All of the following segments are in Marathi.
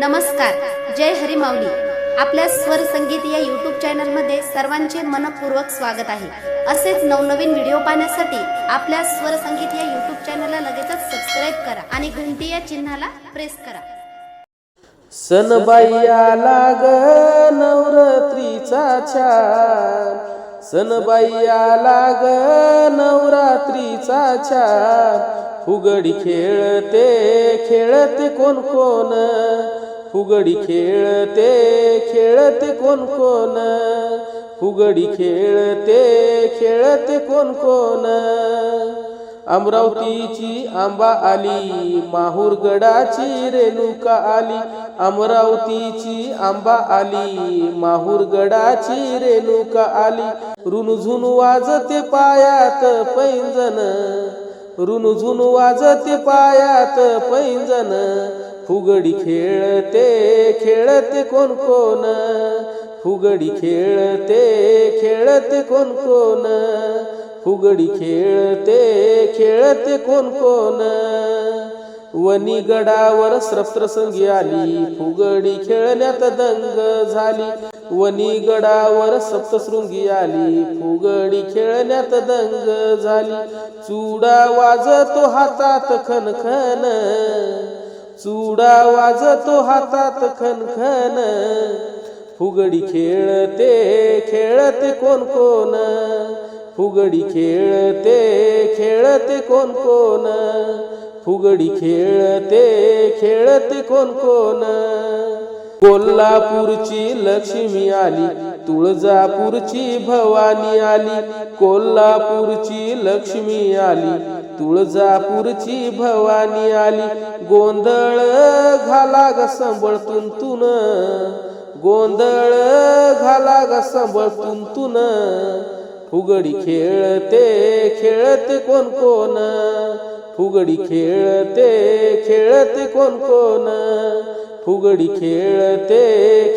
नमस्कार जय हरी माऊली आपल्या स्वर संगीत या युट्यूब चॅनलमध्ये सर्वांचे मनपूर्वक स्वागत आहे. असेच नवनवीन व्हिडिओ पाहण्यासाठी आपल्या स्वर संगीत या युट्यूब चॅनलला लगेचच सबस्क्राईब करा आणि घंटी या चिन्हाला प्रेस करा. सनबाईया लाग नवरात्रीचा छान. सनबाईया लाग नवरात्रीचा छान. फुगडी खेळते खेळते कोण कोण. फुगडी खेळते खेळते कोण कोण? फुगडी खेळते खेळते कोण कोण? अमरावतीची आंबा आली माहूरगडाची रेणुका आली. अमरावतीची आंबा आली माहूरगडाची रेणुका आली. रुणझुन वाजते पायात पैंजन रुनझुन वाजते पायात पैंजन फुगडी खेळते खेळते कोण कोण? फुगडी खेळते खेळते कोण कोण? फुगडी खेळते खेळते कोण कोण? वनी गडावर सप्तसंगी आली फुगडी खेळण्यात दंग झाली. वनी गडावर सप्तशृंगी आली फुगडी खेळण्यात दंग झाली. चुडा वाजतो हातात खनखन. चुडा वाजतो हातात खनखन. फुगडी खेळते खेळते कोण कोण. फुगडी खेळते खेळते कोण कोण. फुगडी खेळते खेळते कोण कोण. कोल्हापूरची लक्ष्मी आली तुळजापूरची भवानी आली. कोल्हापूरची लक्ष्मी आली तुळजापूरची भवानी आली. गोंधळ घाला ग संबळतून तुन. गोंधळ घाला ग संबळतून तुन. फुगडी खेळते खेळते कोण कोण. फुगडी खेळते खेळते कोण कोण. फुगडी खेळते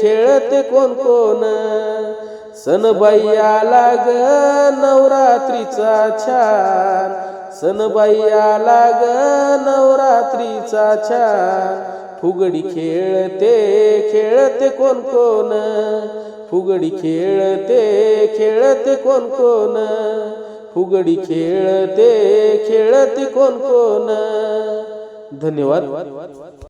खेळते कोण कोण. सनबाईया लाग नवरात्रीचा छान. सनबाईया लाग नवरात्रीचा छान. फुगडी खेळते खेळते कोण कोण? फुगडी खेळते खेळते कोण कोण? फुगडी खेळते खेळते कोण कोण? धन्यवाद.